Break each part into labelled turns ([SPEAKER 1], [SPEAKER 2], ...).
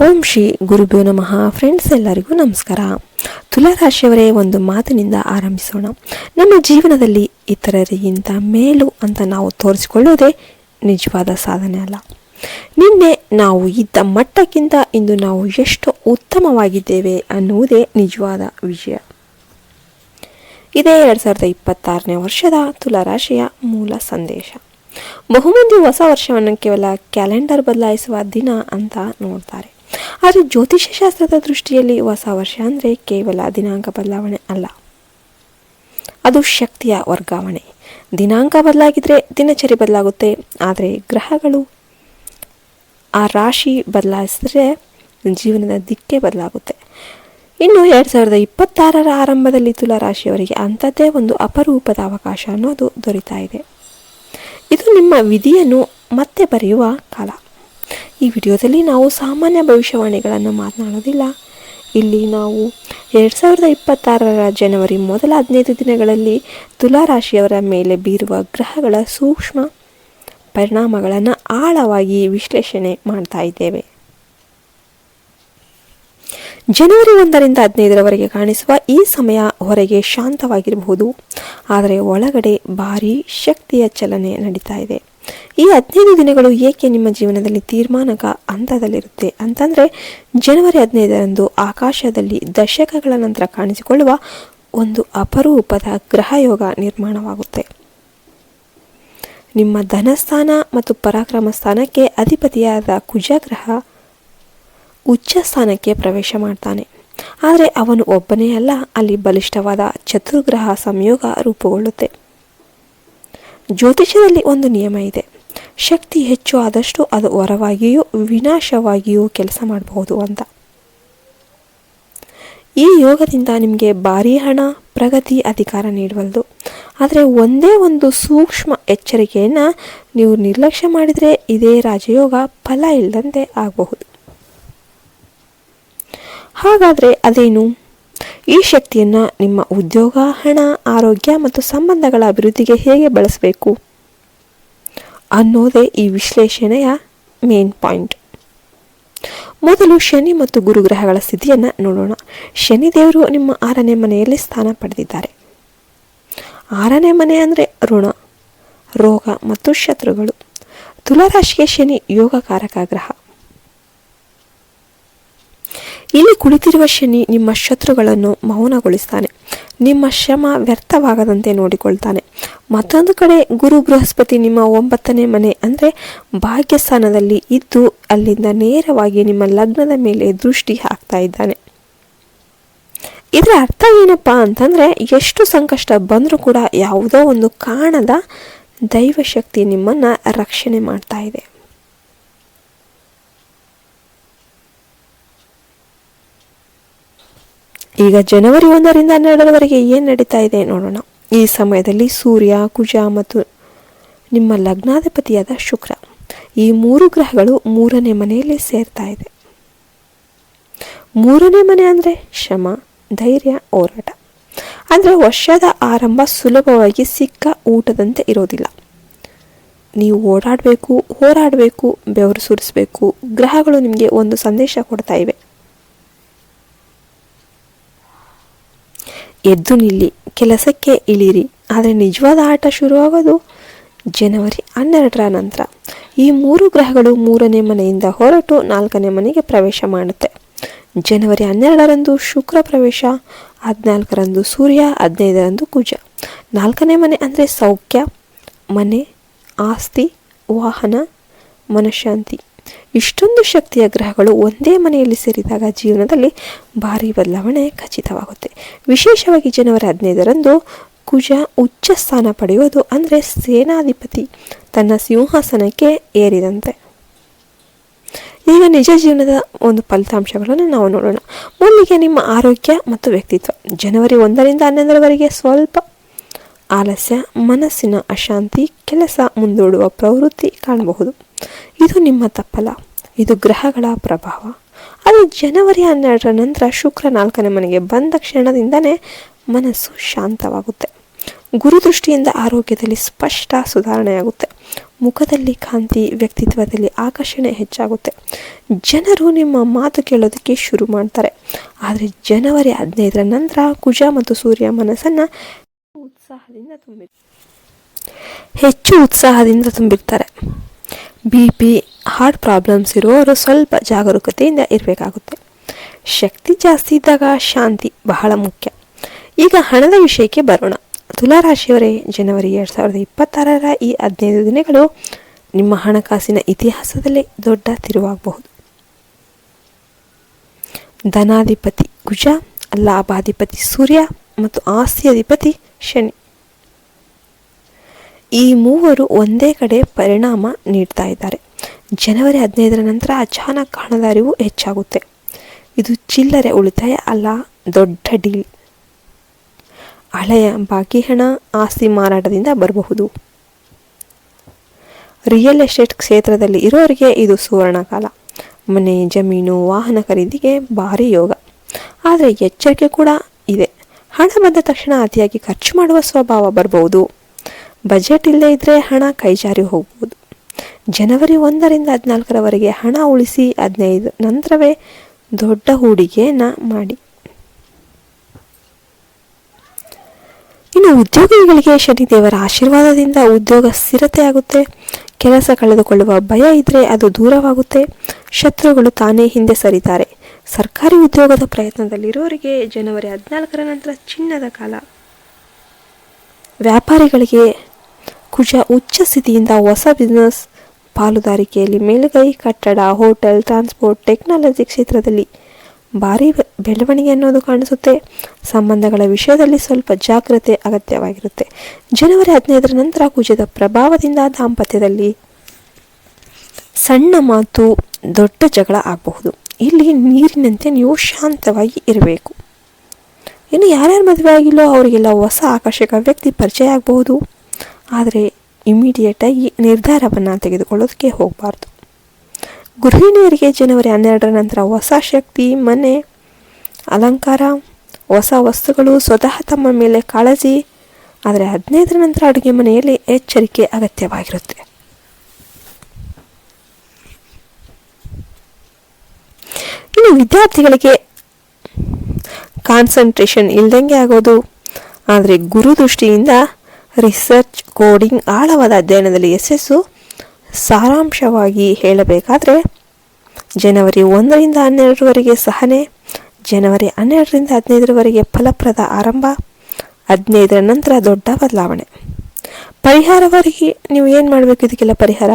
[SPEAKER 1] ಓಂ ಶ್ರೀ ಗುರುಭ್ಯೋ ನಮಃ. ಫ್ರೆಂಡ್ಸ್ ಎಲ್ಲರಿಗೂ ನಮಸ್ಕಾರ. ತುಲಾರಾಶಿಯವರೇ, ಒಂದು ಮಾತಿನಿಂದ ಆರಂಭಿಸೋಣ. ನಮ್ಮ ಜೀವನದಲ್ಲಿ ಇತರರಿಗಿಂತ ಮೇಲು ಅಂತ ನಾವು ತೋರಿಸಿಕೊಳ್ಳುವುದೇ ನಿಜವಾದ ಸಾಧನೆ ಅಲ್ಲ. ನಿನ್ನೆ ನಾವು ಇದ್ದ ಮಟ್ಟಕ್ಕಿಂತ ಇಂದು ನಾವು ಎಷ್ಟು ಉತ್ತಮವಾಗಿದ್ದೇವೆ ಅನ್ನುವುದೇ ನಿಜವಾದ ವಿಷಯ. ಇದೇ ಎರಡು ಸಾವಿರದ ಇಪ್ಪತ್ತಾರನೇ ವರ್ಷದ ತುಲಾರಾಶಿಯ ಮೂಲ ಸಂದೇಶ. ಬಹುಮಂದಿ ಹೊಸ ವರ್ಷವನ್ನು ಕೇವಲ ಕ್ಯಾಲೆಂಡರ್ ಬದಲಾಯಿಸುವ ದಿನ ಅಂತ ನೋಡ್ತಾರೆ. ಆದರೆ ಜ್ಯೋತಿಷ್ಯ ಶಾಸ್ತ್ರದ ದೃಷ್ಟಿಯಲ್ಲಿ ಹೊಸ ವರ್ಷ ಅಂದರೆ ಕೇವಲ ದಿನಾಂಕ ಬದಲಾವಣೆ ಅಲ್ಲ. ಅದು ಶಕ್ತಿಯ ವರ್ಗಾವಣೆ. ದಿನಾಂಕ ಬದಲಾಗಿದ್ರೆ ದಿನಚರಿ ಬದಲಾಗುತ್ತೆ. ಆದರೆ ಗ್ರಹಗಳು ಆ ರಾಶಿ ಬದಲಾಯಿಸಿದ್ರೆ ಜೀವನದ ದಿಕ್ಕೇ ಬದಲಾಗುತ್ತೆ. ಇನ್ನು ಎರಡು ಸಾವಿರದ ಇಪ್ಪತ್ತಾರರ ಆರಂಭದಲ್ಲಿ ತುಲಾ ರಾಶಿಯವರಿಗೆ ಅಂಥದ್ದೇ ಒಂದು ಅಪರೂಪದ ಅವಕಾಶ ಅನ್ನೋದು ದೊರೀತಾ ಇದೆ. ಇದು ನಿಮ್ಮ ವಿಧಿಯನ್ನು ಮತ್ತೆ ಬರೆಯುವ ಕಾಲ. ಈ ವಿಡಿಯೋದಲ್ಲಿ ನಾವು ಸಾಮಾನ್ಯ ಭವಿಷ್ಯವಾಣಿಗಳನ್ನು ಮಾತನಾಡೋದಿಲ್ಲ. ಇಲ್ಲಿ ನಾವು ಎರಡು ಸಾವಿರದ ಇಪ್ಪತ್ತಾರರ ಜನವರಿ ಮೊದಲ ಹದಿನೈದು ದಿನಗಳಲ್ಲಿ ತುಲಾರಾಶಿಯವರ ಮೇಲೆ ಬೀರುವ ಗ್ರಹಗಳ ಸೂಕ್ಷ್ಮ ಪರಿಣಾಮಗಳನ್ನು ಆಳವಾಗಿ ವಿಶ್ಲೇಷಣೆ ಮಾಡ್ತಾ ಇದ್ದೇವೆ. ಜನವರಿ ಒಂದರಿಂದ ಹದಿನೈದರವರೆಗೆ ಕಾಣಿಸುವ ಈ ಸಮಯ ಹೊರಗೆ ಶಾಂತವಾಗಿರಬಹುದು. ಆದರೆ ಒಳಗಡೆ ಭಾರೀ ಶಕ್ತಿಯ ಚಲನೆ ನಡೀತಾ ಇದೆ. ಈ ಹದಿನೈದು ದಿನಗಳು ಏಕೆ ನಿಮ್ಮ ಜೀವನದಲ್ಲಿ ತೀರ್ಮಾನಕ ಹಂತದಲ್ಲಿರುತ್ತೆ ಅಂತಂದರೆ ಜನವರಿ ಹದಿನೈದರಂದು ಆಕಾಶದಲ್ಲಿ ದಶಕಗಳ ನಂತರ ಕಾಣಿಸಿಕೊಳ್ಳುವ ಒಂದು ಅಪರೂಪದ ಗ್ರಹಯೋಗ ನಿರ್ಮಾಣವಾಗುತ್ತೆ. ನಿಮ್ಮ ಧನಸ್ಥಾನ ಮತ್ತು ಪರಾಕ್ರಮ ಸ್ಥಾನಕ್ಕೆ ಅಧಿಪತಿಯಾದ ಕುಜಗ್ರಹ ಉಚ್ಚ ಸ್ಥಾನಕ್ಕೆ ಪ್ರವೇಶ ಮಾಡ್ತಾನೆ. ಆದರೆ ಅವನು ಒಬ್ಬನೇ ಅಲ್ಲ, ಅಲ್ಲಿ ಬಲಿಷ್ಠವಾದ ಚತುರ್ಗ್ರಹ ಸಂಯೋಗ ರೂಪುಗೊಳ್ಳುತ್ತೆ. ಜ್ಯೋತಿಷ್ಯದಲ್ಲಿ ಒಂದು ನಿಯಮ ಇದೆ. ಶಕ್ತಿ ಹೆಚ್ಚು ಆದಷ್ಟು ಅದು ವರವಾಗಿಯೂ ವಿನಾಶವಾಗಿಯೂ ಕೆಲಸ ಮಾಡಬಹುದು ಅಂತ. ಈ ಯೋಗದಿಂದ ನಿಮಗೆ ಭಾರೀ ಹಣ, ಪ್ರಗತಿ ಅಧಿಕಾರ ನೀಡವಲ್ದು. ಆದರೆ ಒಂದೇ ಒಂದು ಸೂಕ್ಷ್ಮ ಎಚ್ಚರಿಕೆಯನ್ನು ನೀವು ನಿರ್ಲಕ್ಷ್ಯ ಮಾಡಿದರೆ ಇದೇ ರಾಜಯೋಗ ಫಲ ಇಲ್ಲದಂತೆ ಆಗಬಹುದು. ಹಾಗಾದರೆ ಅದೇನು? ಈ ಶಕ್ತಿಯನ್ನು ನಿಮ್ಮ ಉದ್ಯೋಗ, ಹಣ, ಆರೋಗ್ಯ ಮತ್ತು ಸಂಬಂಧಗಳ ಅಭಿವೃದ್ಧಿಗೆ ಹೇಗೆ ಬಳಸಬೇಕು? ಅನ್ನೋದೇ ಈ ವಿಶ್ಲೇಷಣೆಯ ಮೇನ್ ಪಾಯಿಂಟ್ ಮೊದಲು ಶನಿ ಮತ್ತು ಗುರುಗ್ರಹಗಳ ಸ್ಥಿತಿಯನ್ನು ನೋಡೋಣ. ಶನಿದೇವರು ನಿಮ್ಮ ಆರನೇ ಮನೆಯಲ್ಲಿ ಸ್ಥಾನ ಪಡೆದಿದ್ದಾರೆ. ಆರನೇ ಮನೆ ಅಂದರೆ ಋಣ, ರೋಗ ಮತ್ತು ಶತ್ರುಗಳು. ತುಲಾರಾಶಿಗೆ ಶನಿ ಯೋಗಕಾರಕ ಗ್ರಹ. ಇಲ್ಲಿ ಕುಳಿತಿರುವ ಶನಿ ನಿಮ್ಮ ಶತ್ರುಗಳನ್ನು ಮೌನಗೊಳಿಸ್ತಾನೆ. ನಿಮ್ಮ ಶ್ರಮ ವ್ಯರ್ಥವಾಗದಂತೆ ನೋಡಿಕೊಳ್ತಾನೆ. ಮತ್ತೊಂದು ಕಡೆ ಗುರು ಬೃಹಸ್ಪತಿ ನಿಮ್ಮ ಒಂಬತ್ತನೇ ಮನೆ ಅಂದರೆ ಭಾಗ್ಯಸ್ಥಾನದಲ್ಲಿ ಇದ್ದು ಅಲ್ಲಿಂದ ನೇರವಾಗಿ ನಿಮ್ಮ ಲಗ್ನದ ಮೇಲೆ ದೃಷ್ಟಿ ಹಾಕ್ತಾ ಇದ್ದಾನೆ. ಇದರ ಅರ್ಥ ಏನಪ್ಪ ಅಂತಂದರೆ ಎಷ್ಟು ಸಂಕಷ್ಟ ಬಂದರೂ ಕೂಡ ಯಾವುದೋ ಒಂದು ಕಾಣದ ದೈವಶಕ್ತಿ ನಿಮ್ಮನ್ನು ರಕ್ಷಣೆ ಮಾಡ್ತಾ ಇದೆ. ಈಗ ಜನವರಿ ಒಂದರಿಂದ ಹನ್ನೆರಡರವರೆಗೆ ಏನು ನಡೀತಾ ಇದೆ ನೋಡೋಣ. ಈ ಸಮಯದಲ್ಲಿ ಸೂರ್ಯ, ಕುಜ ಮತ್ತು ನಿಮ್ಮ ಲಗ್ನಾಧಿಪತಿಯಾದ ಶುಕ್ರ ಈ ಮೂರು ಗ್ರಹಗಳು ಮೂರನೇ ಮನೆಯಲ್ಲಿ ಸೇರ್ತಾ ಇದೆ. ಮೂರನೇ ಮನೆ ಅಂದರೆ ಶ್ರಮ ಧೈರ್ಯ, ಹೋರಾಟ. ಅಂದರೆ ವರ್ಷದ ಆರಂಭ ಸುಲಭವಾಗಿ ಸಿಕ್ಕ ಊಟದಂತೆ ಇರೋದಿಲ್ಲ. ನೀವು ಓಡಾಡಬೇಕು, ಹೋರಾಡಬೇಕು, ಬೆವರು ಸುರಿಸಬೇಕು, ಗ್ರಹಗಳು ನಿಮಗೆ ಒಂದು ಸಂದೇಶ ಕೊಡ್ತಾ ಇವೆ. ಎದ್ದು ನಿಲ್ಲಿ, ಕೆಲಸಕ್ಕೆ ಇಳಿರಿ. ಆದರೆ ನಿಜವಾದ ಆಟ ಶುರುವಾಗೋದು ಜನವರಿ ಹನ್ನೆರಡರ ನಂತರ. ಈ ಮೂರು ಗ್ರಹಗಳು ಮೂರನೇ ಮನೆಯಿಂದ ಹೊರಟು ನಾಲ್ಕನೇ ಮನೆಗೆ ಪ್ರವೇಶ ಮಾಡುತ್ತೆ. ಜನವರಿ ಹನ್ನೆರಡರಂದು ಶುಕ್ರ ಪ್ರವೇಶ, ಹದಿನಾಲ್ಕರಂದು ಸೂರ್ಯ, ಹದಿನೈದರಂದು ಕುಜ. ನಾಲ್ಕನೇ ಮನೆ ಅಂದರೆ ಸೌಖ್ಯ, ಮನೆ, ಆಸ್ತಿ, ವಾಹನ, ಮನಃಶಾಂತಿ. ಇಷ್ಟೊಂದು ಶಕ್ತಿಯ ಗ್ರಹಗಳು ಒಂದೇ ಮನೆಯಲ್ಲಿ ಸೇರಿದಾಗ ಜೀವನದಲ್ಲಿ ಭಾರಿ ಬದಲಾವಣೆ ಖಚಿತವಾಗುತ್ತೆ. ವಿಶೇಷವಾಗಿ ಜನವರಿ ಹದಿನೈದರಂದು ಕುಜ ಉಚ್ಚ ಸ್ಥಾನ ಪಡೆಯುವುದು ಅಂದರೆ ಸೇನಾಧಿಪತಿ ತನ್ನ ಸಿಂಹಾಸನಕ್ಕೆ ಏರಿದಂತೆ. ಈಗ ನಿಜ ಜೀವನದ ಒಂದು ಫಲಿತಾಂಶಗಳನ್ನು ನಾವು ನೋಡೋಣ. ಮೊದಲಿಗೆ ನಿಮ್ಮ ಆರೋಗ್ಯ ಮತ್ತು ವ್ಯಕ್ತಿತ್ವ. ಜನವರಿ ಒಂದರಿಂದ ಹನ್ನೊಂದರವರೆಗೆ ಸ್ವಲ್ಪ ಆಲಸ್ಯ, ಮನಸ್ಸಿನ ಅಶಾಂತಿ, ಕೆಲಸ ಮುಂದೂಡುವ ಪ್ರವೃತ್ತಿ ಕಾಣಬಹುದು. ಇದು ನಿಮ್ಮ ತಪ್ಪಲ್ಲ ಇದು ಗ್ರಹಗಳ ಪ್ರಭಾವ. ಅದು ಜನವರಿ ಹನ್ನೆರಡರ ನಂತರ ಶುಕ್ರ ನಾಲ್ಕನೇ ಮನೆಗೆ ಬಂದ ಕ್ಷಣದಿಂದನೇ ಮನಸ್ಸು ಶಾಂತವಾಗುತ್ತೆ. ಗುರುದೃಷ್ಟಿಯಿಂದ ಆರೋಗ್ಯದಲ್ಲಿ ಸ್ಪಷ್ಟ ಸುಧಾರಣೆಯಾಗುತ್ತೆ. ಮುಖದಲ್ಲಿ ಕಾಂತಿ, ವ್ಯಕ್ತಿತ್ವದಲ್ಲಿ ಆಕರ್ಷಣೆ ಹೆಚ್ಚಾಗುತ್ತೆ. ಜನರು ನಿಮ್ಮ ಮಾತು ಕೇಳೋದಕ್ಕೆ ಶುರು ಮಾಡ್ತಾರೆ. ಆದರೆ ಜನವರಿ ಹದಿನೈದರ ನಂತರ ಕುಜ ಮತ್ತು ಸೂರ್ಯ ಮನಸ್ಸನ್ನು ಉತ್ಸಾಹದಿಂದ ತುಂಬಿ ಹೆಚ್ಚು ಉತ್ಸಾಹದಿಂದ ತುಂಬಿರ್ತಾರೆ. ಬಿ ಪಿ ಹಾರ್ಟ್ ಪ್ರಾಬ್ಲಮ್ಸ್ ಇರುವವರು ಸ್ವಲ್ಪ ಜಾಗರೂಕತೆಯಿಂದ ಇರಬೇಕಾಗುತ್ತೆ. ಶಕ್ತಿ ಜಾಸ್ತಿ ಇದ್ದಾಗ ಶಾಂತಿ ಬಹಳ ಮುಖ್ಯ. ಈಗ ಹಣದ ವಿಷಯಕ್ಕೆ ಬರೋಣ. ತುಲಾರಾಶಿಯವರೇ, ಜನವರಿ ಎರಡು ಸಾವಿರದ ಇಪ್ಪತ್ತಾರರ ಈ ಹದಿನೈದು ದಿನಗಳು ನಿಮ್ಮ ಹಣಕಾಸಿನ ಇತಿಹಾಸದಲ್ಲೇ ದೊಡ್ಡ ತಿರುವಾಗಬಹುದು. ಧನಾಧಿಪತಿ ಕುಜ, ಲಾಭಾಧಿಪತಿ ಸೂರ್ಯ ಮತ್ತು ಆಸ್ತಿ ಅಧಿಪತಿ ಶನಿ. ಈ ಮೂವರು ಒಂದೇ ಕಡೆ ಪರಿಣಾಮ ನೀಡ್ತಾ ಇದ್ದಾರೆ. ಜನವರಿ ಹದಿನೈದರ ನಂತರ ಅಚಾನಕ್ ಹಣದ ಅರಿವು ಹೆಚ್ಚಾಗುತ್ತೆ. ಇದು ಚಿಲ್ಲರೆ ಉಳಿತಾಯ ಅಲ್ಲ, ದೊಡ್ಡ ಡೀಲ್. ಹಳೆಯ ಬಾಕಿ ಹಣ ಆಸ್ತಿ ಮಾರಾಟದಿಂದ ಬರಬಹುದು. ರಿಯಲ್ ಎಸ್ಟೇಟ್ ಕ್ಷೇತ್ರದಲ್ಲಿ ಇರೋರಿಗೆ ಇದು ಸುವರ್ಣ ಕಾಲ ಮನೆ, ಜಮೀನು, ವಾಹನ ಖರೀದಿಗೆ ಭಾರಿ ಯೋಗ. ಆದರೆ ಎಚ್ಚರಿಕೆ ಕೂಡ ಇದೆ. ಹಣ ಬಂದ ತಕ್ಷಣ ಅತಿಯಾಗಿ ಖರ್ಚು ಮಾಡುವ ಸ್ವಭಾವ ಬರಬಹುದು. ಬಜೆಟ್ ಇಲ್ಲದೇ ಇದ್ದರೆ ಹಣ ಕೈಜಾರಿ ಹೋಗ್ಬೋದು. ಜನವರಿ ಒಂದರಿಂದ ಹದಿನಾಲ್ಕರವರೆಗೆ ಹಣ ಉಳಿಸಿ ಹದಿನೈದು ನಂತರವೇ ದೊಡ್ಡ ಹೂಡಿಕೆಯನ್ನು ಮಾಡಿ. ಇನ್ನು ಉದ್ಯೋಗಿಗಳಿಗೆ ಶನಿದೇವರ ಆಶೀರ್ವಾದದಿಂದ ಉದ್ಯೋಗ ಸ್ಥಿರತೆ ಆಗುತ್ತೆ ಕೆಲಸ ಕಳೆದುಕೊಳ್ಳುವ ಭಯ ಇದ್ದರೆ ಅದು ದೂರವಾಗುತ್ತೆ. ಶತ್ರುಗಳು ತಾನೇ ಹಿಂದೆ ಸರಿತಾರೆ. ಸರ್ಕಾರಿ ಉದ್ಯೋಗದ ಪ್ರಯತ್ನದಲ್ಲಿರೋರಿಗೆ ಜನವರಿ ಹದಿನಾಲ್ಕರ ನಂತರ ಚಿನ್ನದ ಕಾಲ. ವ್ಯಾಪಾರಿಗಳಿಗೆ ಕುಜ ಉಚ್ಚ ಸ್ಥಿತಿಯಿಂದ ಹೊಸ ಬಿಸ್ನೆಸ್ ಪಾಲುದಾರಿಕೆಯಲ್ಲಿ ಮೇಲುಗೈ ಕಟ್ಟಡ ಹೋಟೆಲ್ ಟ್ರಾನ್ಸ್ಪೋರ್ಟ್ ಟೆಕ್ನಾಲಜಿ ಕ್ಷೇತ್ರದಲ್ಲಿ ಭಾರಿ ಬೆಳವಣಿಗೆ ಅನ್ನೋದು ಕಾಣಿಸುತ್ತೆ. ಸಂಬಂಧಗಳ ವಿಷಯದಲ್ಲಿ ಸ್ವಲ್ಪ ಜಾಗ್ರತೆ ಅಗತ್ಯವಾಗಿರುತ್ತೆ. ಜನವರಿ ಹದಿನೈದರ ನಂತರ ಕುಜದ ಪ್ರಭಾವದಿಂದ ದಾಂಪತ್ಯದಲ್ಲಿ ಸಣ್ಣ ಮಾತು ದೊಡ್ಡ ಜಗಳ ಆಗಬಹುದು. ಇಲ್ಲಿ ನೀರಿನಂತೆ ನೀವು ಶಾಂತವಾಗಿ ಇರಬೇಕು. ಇನ್ನು ಯಾರ್ಯಾರು ಮದುವೆ ಆಗಿಲ್ಲೋ ಅವರಿಗೆಲ್ಲ ಹೊಸ ಆಕರ್ಷಕ ವ್ಯಕ್ತಿ ಪರಿಚಯ ಆಗಬಹುದು. ಆದರೆ ಇಮಿಡಿಯೇಟಾಗಿ ನಿರ್ಧಾರವನ್ನು ತೆಗೆದುಕೊಳ್ಳೋದಕ್ಕೆ ಹೋಗಬಾರ್ದು. ಗೃಹಿಣಿಯರಿಗೆ ಜನವರಿ ಹನ್ನೆರಡರ ನಂತರ ಹೊಸ ಶಕ್ತಿ, ಮನೆ, ಅಲಂಕಾರ, ಹೊಸ ವಸ್ತುಗಳು ಸ್ವತಃ ತಮ್ಮ ಮೇಲೆ ಕಾಳಜಿ, ಆದರೆ ಹದಿನೈದರ ನಂತರ ಅಡುಗೆ ಮನೆಯಲ್ಲಿ ಎಚ್ಚರಿಕೆ ಅಗತ್ಯವಾಗಿರುತ್ತೆ. ಇನ್ನು ವಿದ್ಯಾರ್ಥಿಗಳಿಗೆ ಕಾನ್ಸಂಟ್ರೇಷನ್ ಇಲ್ದಂಗೆ ಆಗೋದು, ಆದರೆ ಗುರುದೃಷ್ಟಿಯಿಂದ ರಿಸರ್ಚ್ ಕೋಡಿಂಗ್ ಆಳವಾದ ಅಧ್ಯಯನದಲ್ಲಿ ಯಶಸ್ಸು ಸಾರಾಂಶವಾಗಿ ಹೇಳಬೇಕಾದರೆ, ಜನವರಿ ಒಂದರಿಂದ ಹನ್ನೆರಡರವರೆಗೆ ಸಹನೆ, ಜನವರಿ ಹನ್ನೆರಡರಿಂದ ಹದಿನೈದರವರೆಗೆ ಫಲಪ್ರದ ಆರಂಭ, ಹದಿನೈದರ ನಂತರ ದೊಡ್ಡ ಬದಲಾವಣೆ. ಪರಿಹಾರವರೆಗೆ ನೀವು ಏನು ಮಾಡಬೇಕು ಇದಕ್ಕೆಲ್ಲ ಪರಿಹಾರ?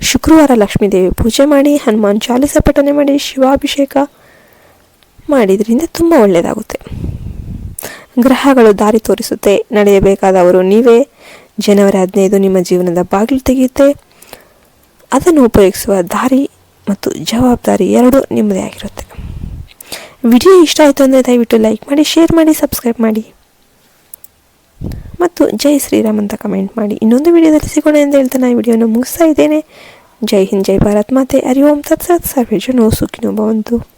[SPEAKER 1] ಶುಕ್ರವಾರ ಲಕ್ಷ್ಮೀದೇವಿ ಪೂಜೆ ಮಾಡಿ, ಹನುಮಾನ್ ಚಾಲಿಸ ಪಠನೆ ಮಾಡಿ, ಶಿವಾಭಿಷೇಕ ಮಾಡಿದ್ರಿಂದ ತುಂಬ ಒಳ್ಳೆಯದಾಗುತ್ತೆ ಗ್ರಹಗಳು ದಾರಿ ತೋರಿಸುತ್ತೆ. ನಡೆಯಬೇಕಾದವರು ನೀವೇ. ಜನವರಿ ಹದಿನೈದು ನಿಮ್ಮ ಜೀವನದ ಬಾಗಿಲು ತೆಗೆಯುತ್ತೆ. ಅದನ್ನು ಉಪಯೋಗಿಸುವ ದಾರಿ ಮತ್ತು ಜವಾಬ್ದಾರಿ ಎರಡೂ ನಿಮ್ಮದೇ ಆಗಿರುತ್ತೆ. ವಿಡಿಯೋ ಇಷ್ಟ ಆಯಿತು ಅಂದರೆ ದಯವಿಟ್ಟು ಲೈಕ್ ಮಾಡಿ, ಶೇರ್ ಮಾಡಿ, ಸಬ್ಸ್ಕ್ರೈಬ್ ಮಾಡಿ. ಮತ್ತು ಜೈ ಶ್ರೀರಾಮ್ ಅಂತ ಕಮೆಂಟ್ ಮಾಡಿ. ಇನ್ನೊಂದು ವಿಡಿಯೋದಲ್ಲಿ ಸಿಗೋಣ ಅಂತ ಹೇಳ್ತಾ ನಾನು ವಿಡಿಯೋನ ಮುಗಿಸ್ತಾ ಇದ್ದೇನೆ. ಜೈ ಹಿಂದ್, ಜೈ ಭಾರತ್ ಮಾತೆ. ಹರಿ ಓಂ. ತತ್ಸತ್, ಸರ್ವೇ ಜನೋ. ಸುಖಿನೋ ಭವಂತು.